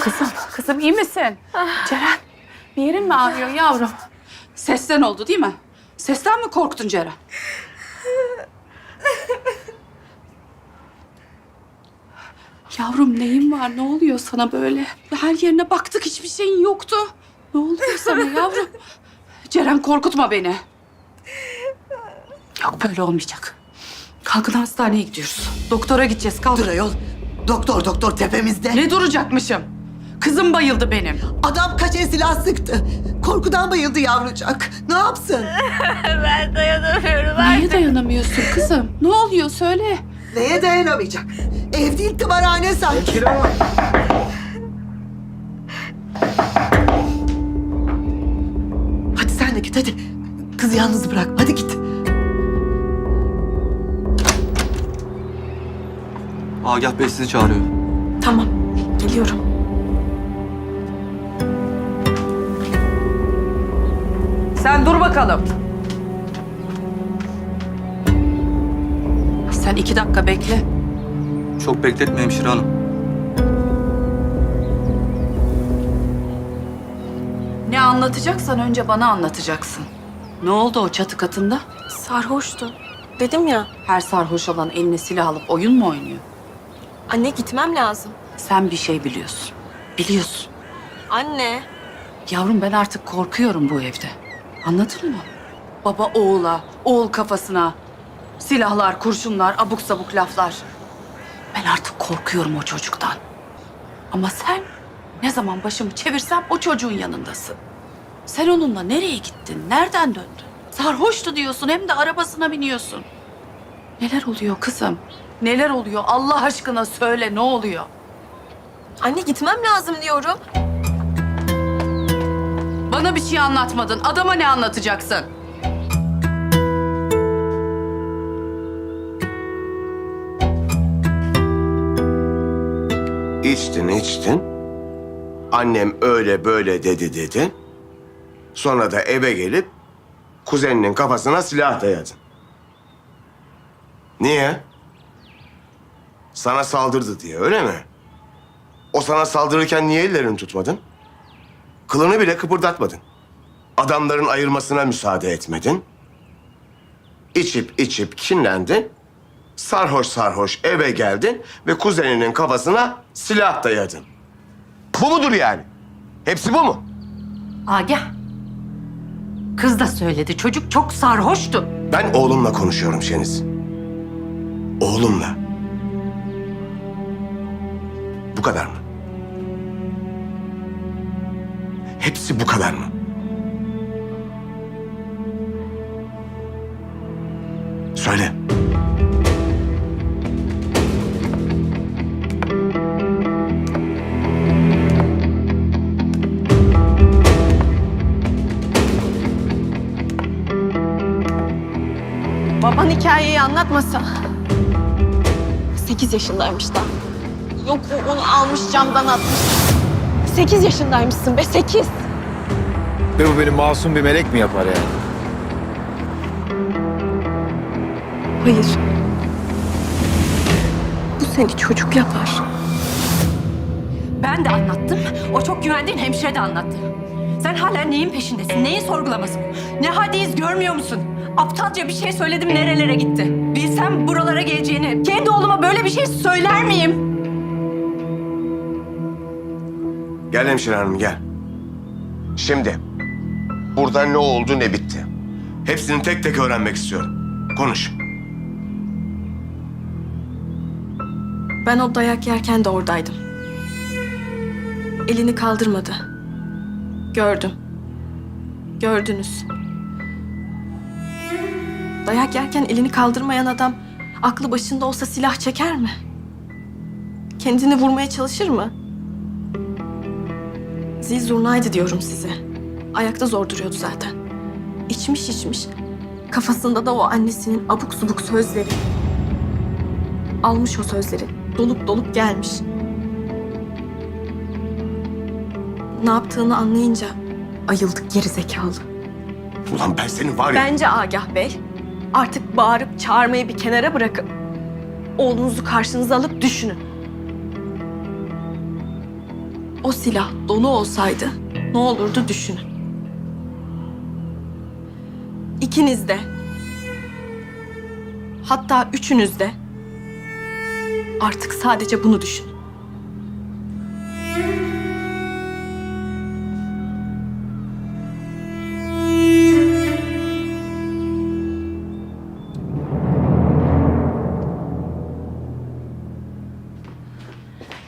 Kızım, kızım iyi misin? Ceren, bir yerin mi ağrıyor yavrum? Sesten oldu değil mi? Sesten mi korktun Ceren? Yavrum neyin var? Ne oluyor sana böyle? Her yerine baktık hiçbir şeyin yoktu. Ne oluyor sana yavrum? Ceren korkutma beni. Yok böyle olmayacak. Kalkın hastaneye gidiyoruz. Doktora gideceğiz. Kalk. Dur ayol. Doktor doktor tepemizde. Ne duracakmışım? Kızım bayıldı benim. Adam kaç el silah sıktı. Korkudan bayıldı yavrucak. Ne yapsın? Ben dayanamıyorum. Niye dayanamıyorsun kızım? Ne oluyor söyle. Neye dayanamayacak? Ev değil tımarhane sanki. Hadi sen de git hadi. Kızı yalnız bırak. Hadi git. Agah Bey sizi çağırıyor. Tamam, geliyorum. Sen dur bakalım. Sen iki dakika bekle. Çok bekletme hemşire hanım. Ne anlatacaksan önce bana anlatacaksın. Ne oldu o çatı katında? Sarhoştu. Dedim ya, Her sarhoş olan eline silah alıp oyun mu oynuyor? anne gitmem lazım. Sen bir şey biliyorsun. Biliyorsun. Anne. Yavrum ben artık korkuyorum bu evde. Anladın mı? Baba oğula, oğul kafasına. Silahlar, kurşunlar, abuk sabuk laflar. Ben artık korkuyorum o çocuktan. Ama sen ne zaman başımı çevirsem o çocuğun yanındasın. Sen onunla nereye gittin? Nereden döndün? Sarhoştu diyorsun hem de arabasına biniyorsun. Neler oluyor kızım? Neler oluyor? Allah aşkına söyle ne oluyor? Anne gitmem lazım diyorum. Bana bir şey anlatmadın. Adama ne anlatacaksın? İçtin içtin. Annem öyle böyle dedi dedi. Sonra da eve gelip kuzeninin kafasına silah dayadın. Niye? Sana saldırdı diye öyle mi? O sana saldırırken niye ellerini tutmadın? Kılını bile kıpırdatmadın. Adamların ayırmasına müsaade etmedin. İçip içip kinlendin. Sarhoş sarhoş eve geldin ve kuzeninin kafasına silah dayadın. Bu mudur yani? Hepsi bu mu? Agah. Kız da söyledi. Çocuk çok sarhoştu. Ben oğlumla konuşuyorum Şeniz. Oğlumla. Bu kadar mı? Hepsi bu kadar mı? Söyle. Baban hikayeyi anlatmasa. Sekiz yaşındaymış da. Yok onu almış camdan atmış. Sekiz yaşındaymışsın be sekiz. Ve bu benim masum bir melek mi yapar yani? Hayır. Bu seni çocuk yapar. Ben de anlattım. O çok güvendiğin hemşire de anlattı. Sen hala neyin peşindesin? Neyin sorgulaması bu? Ne haldeyiz görmüyor musun? Aptalca bir şey söyledim nerelere gitti? Bilsem buralara geleceğini. Kendi oğluma böyle bir şey söyler miyim? Gel hemşire hanım gel. Şimdi burada ne oldu ne bitti? Hepsini tek tek öğrenmek istiyorum. Konuş. Ben o dayak yerken de oradaydım. Elini kaldırmadı. Gördüm. Gördünüz. Dayak yerken elini kaldırmayan adam aklı başında olsa silah çeker mi? Kendini vurmaya çalışır mı? Zil zurnaydı diyorum size. Ayakta zor duruyordu zaten. İçmiş içmiş. Kafasında da o annesinin abuk subuk sözleri. Almış o sözleri. Dolup dolup gelmiş. Ne yaptığını anlayınca ayıldık geri zekalı. Ulan ben senin var ya... Bence Agah Bey artık bağırıp çağırmayı bir kenara bırakıp oğlunuzu karşınıza alıp düşünün. O silah dolu olsaydı ne olurdu düşünün. İkiniz de hatta üçünüz de artık sadece bunu düşünün.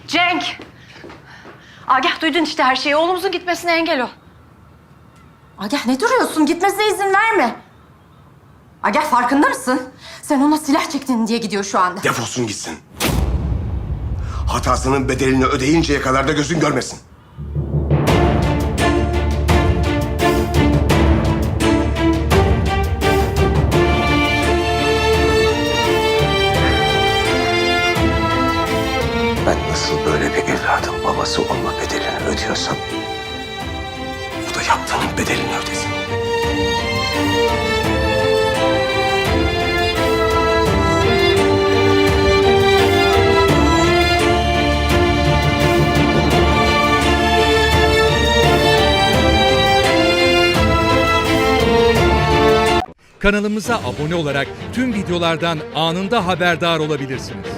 Cenk! Agah duydun işte her şeyi. Oğlumuzun gitmesine engel ol. Agah ne duruyorsun? Gitmesine izin verme. Agah farkında mısın? Sen ona silah çektin diye gidiyor şu anda. Defolsun gitsin. Hatasının bedelini ödeyinceye kadar da gözün görmesin. Babası olma bedelini ödüyorsam... ...o da yaptığının bedelini ödesin. Kanalımıza abone olarak tüm videolardan anında haberdar olabilirsiniz.